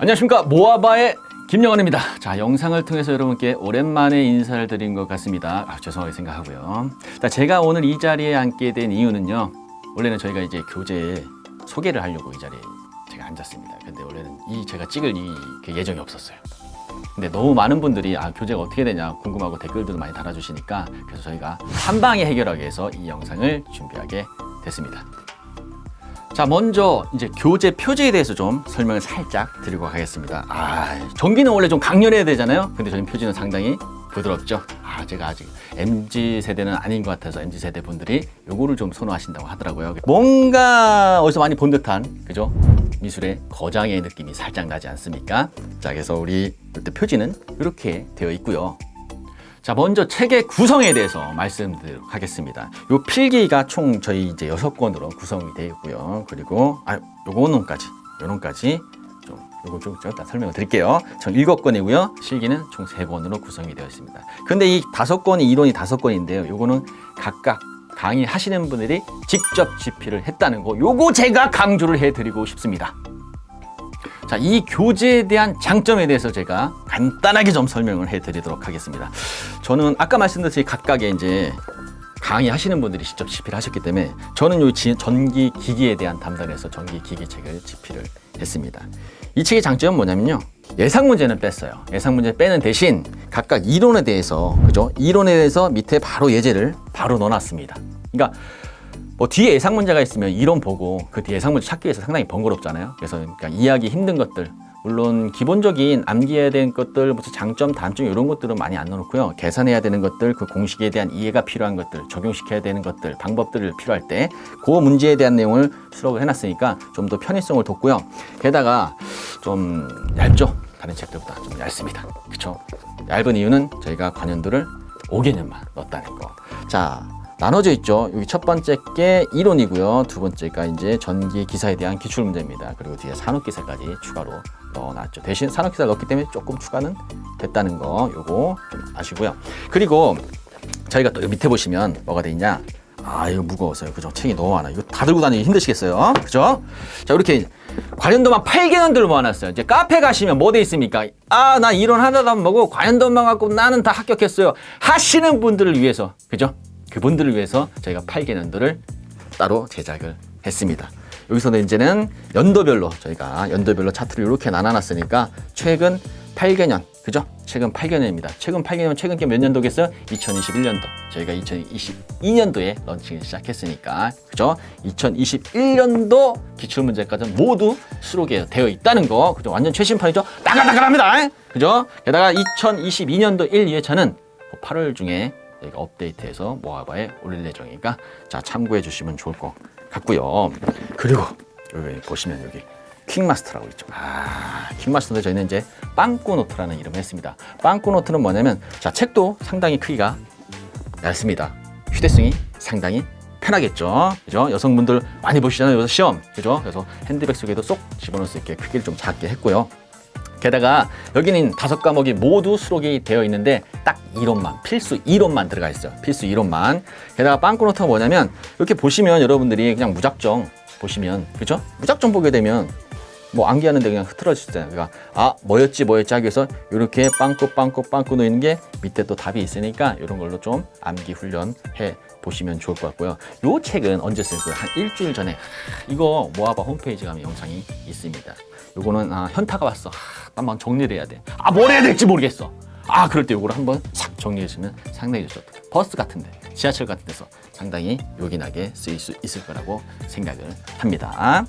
안녕하십니까 모아바의 김영환입니다. 자 영상을 통해서 여러분께 오랜만에 인사를 드린 것 같습니다. 아, 죄송하게 생각하고요. 자 제가 오늘 이 자리에 앉게 된 이유는요. 원래는 저희가 이제 교재 소개를 하려고 이 자리에 제가 앉았습니다. 근데 원래는 이 제가 찍을 이그 예정이 없었어요. 근데 너무 많은 분들이 아 교재가 어떻게 되냐 궁금하고 댓글들도 많이 달아주시니까 그래서 저희가 한 방에 해결하기 위해서 이 영상을 준비하게 됐습니다. 자 먼저 이제 교재 표지에 대해서 좀 설명을 살짝 드리고 가겠습니다. 아 전기는 원래 좀 강렬해야 되잖아요. 근데 저는 표지는 상당히 부드럽죠. 아 제가 아직 mz 세대는 아닌 것 같아서 mz 세대 분들이 요거를 좀 선호하신다고 하더라고요. 뭔가 어디서 많이 본 듯한 그죠? 미술의 거장의 느낌이 살짝 나지 않습니까? 자 그래서 우리 이때 표지는 이렇게 되어 있고요. 자, 먼저 책의 구성에 대해서 말씀드리도록 하겠습니다. 요 필기가 총 저희 이제 여섯 권으로 구성이 되어 있고요. 그리고 아, 요거는까지, 요런까지 좀 요거 좀 일단 설명을 드릴게요. 총 일곱 권이고요. 실기는 총 세 권으로 구성이 되어 있습니다. 근데 이 다섯 권이 이론이 다섯 권인데요. 요거는 각각 강의 하시는 분들이 직접 집필을 했다는 거. 요거 제가 강조를 해 드리고 싶습니다. 자, 이 교재에 대한 장점에 대해서 제가 간단하게 좀 설명을 해 드리도록 하겠습니다. 저는 아까 말씀드렸듯이 각각의 이제 강의하시는 분들이 직접 집필 하셨기 때문에 저는 요 지- 전기 기기에 대한 담당에서 전기 기기 책을 집필을 했습니다. 이 책의 장점은 뭐냐면요. 예상 문제는 뺐어요. 예상 문제 빼는 대신 각각 이론에 대해서 그죠? 이론에 대해서 밑에 바로 예제를 바로 넣어놨습니다. 그러니까 뭐 뒤에 예상 문제가 있으면 이론 보고 그 뒤에 예상 문제 찾기 위해서 상당히 번거롭잖아요. 그래서 그러니까 이해하기 힘든 것들 물론 기본적인 암기해야 되는 것들 무슨 장점 단점 이런 것들은 많이 안 넣어놓고요. 계산해야 되는 것들 그 공식에 대한 이해가 필요한 것들 적용시켜야 되는 것들 방법들을 필요할 때 그 문제에 대한 내용을 수록을 해놨으니까 좀 더 편의성을 뒀고요. 게다가 좀 얇죠. 다른 책들보다 좀 얇습니다. 그렇죠? 얇은 이유는 저희가 관연도를 5개년만 넣었다는 거. 자, 나눠져 있죠. 여기 첫 번째 게 이론이고요. 두 번째가 이제 전기 기사에 대한 기출 문제입니다. 그리고 뒤에 산업 기사까지 추가로 넣어놨죠. 대신 산업 기사를 넣었기 때문에 조금 추가는 됐다는 거 요거 좀 아시고요. 그리고 저희가 또 밑에 보시면 뭐가 돼 있냐? 아 이거 무거워서요. 그죠? 책이 너무 많아. 이거 다 들고 다니기 힘드시겠어요. 그죠? 자 이렇게 관련도만 8개년들을 모아놨어요. 이제 카페 가시면 뭐 돼 있습니까? 아 나 이론 하나도 안 보고 관련도만 갖고 나는 다 합격했어요. 하시는 분들을 위해서 그죠? 그분들을 위해서 저희가 8개년도를 따로 제작을 했습니다. 여기서는 이제는 연도별로 저희가 연도별로 차트를 이렇게 나눠놨으니까 최근 8개년 그죠? 최근 8개년입니다. 최근 8개년 최근 게 몇 년도겠어요? 2021년도. 저희가 2022년도에 런칭을 시작했으니까 그죠? 2021년도 기출 문제까지 모두 수록이 되어 있다는 거 그죠? 완전 최신판이죠? 따글따글합니다. 그죠? 게다가 2022년도 1, 2회차는 8월 중에 저희가 업데이트해서 모아바에 올릴 예정이니까 자 참고해 주시면 좋을 것 같고요. 그리고 여기 보시면 여기 퀵마스터라고 있죠. 아, 퀵마스터인데 저희는 이제 빵꾸노트라는 이름을 했습니다. 빵꾸노트는 뭐냐면 자 책도 상당히 크기가 얇습니다. 휴대성이 상당히 편하겠죠. 그죠? 여성분들 많이 보시잖아요. 요새 시험. 그죠? 그래서 핸드백 속에도 쏙 집어넣을 수 있게 크기를 좀 작게 했고요. 게다가 여기는 다섯 과목이 모두 수록이 되어 있는데 딱 이론만 필수 이론만 들어가 있어요. 필수 이론만. 게다가 빵꾸노트가 뭐냐면 이렇게 보시면 여러분들이 그냥 무작정 보시면 그죠? 무작정 보게 되면 뭐 암기하는데 그냥 흐트러지잖아요. 그러니까 아 뭐였지 뭐였지 하기 위해서 이렇게 빵꾸 빵꾸 빵꾸 놓이는 게 밑에 또 답이 있으니까 이런 걸로 좀 암기 훈련 해 보시면 좋을 것 같고요. 요 책은 언제 쓸 거예요? 한 일주일 전에 이거 모아봐 홈페이지 가면 영상이 있습니다. 요거는 아, 현타가 왔어. 아, 한번 정리를 해야 돼. 아 뭘 해야 될지 모르겠어. 아 그럴 때 요거를 한번 싹 정리해 주면 상당히 좋죠. 버스 같은데 지하철 같은 데서 상당히 요긴하게 쓰일 수 있을 거라고 생각을 합니다.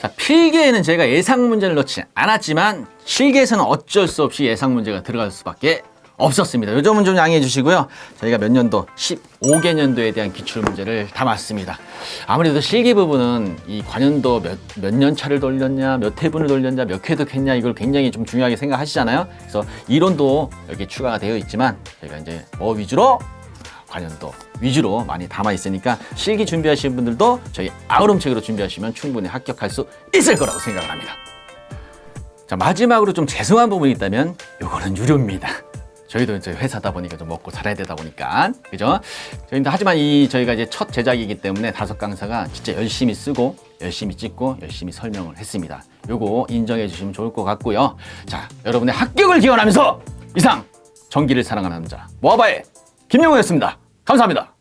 자, 필기에는 제가 예상 문제를 넣지 않았지만 실기에서는 어쩔 수 없이 예상 문제가 들어갈 수밖에 없었습니다. 요 점은 좀 양해해 주시고요. 저희가 몇 년도 15개년도에 대한 기출 문제를 담았습니다. 아무래도 실기 부분은 이 관연도 몇, 몇 년 차를 돌렸냐, 몇 회분을 돌렸냐, 몇 회독 했냐 이걸 굉장히 좀 중요하게 생각하시잖아요. 그래서 이론도 여기 추가가 되어 있지만 저희가 이제 뭐 위주로 관련도 위주로 많이 담아 있으니까 실기 준비하시는 분들도 저희 아우름 책으로 준비하시면 충분히 합격할 수 있을 거라고 생각을 합니다. 자 마지막으로 좀 죄송한 부분이 있다면 요거는 유료입니다. 저희도 이제 회사다 보니까 좀 먹고 살아야 되다 보니까 그죠? 저희도 하지만 이 저희가 이제 첫 제작이기 때문에 다섯 강사가 진짜 열심히 쓰고 열심히 찍고 열심히 설명을 했습니다. 요거 인정해 주시면 좋을 것 같고요. 자, 여러분의 합격을 기원하면서 이상 전기를 사랑하는 남자 모아바의 김영호였습니다. 감사합니다.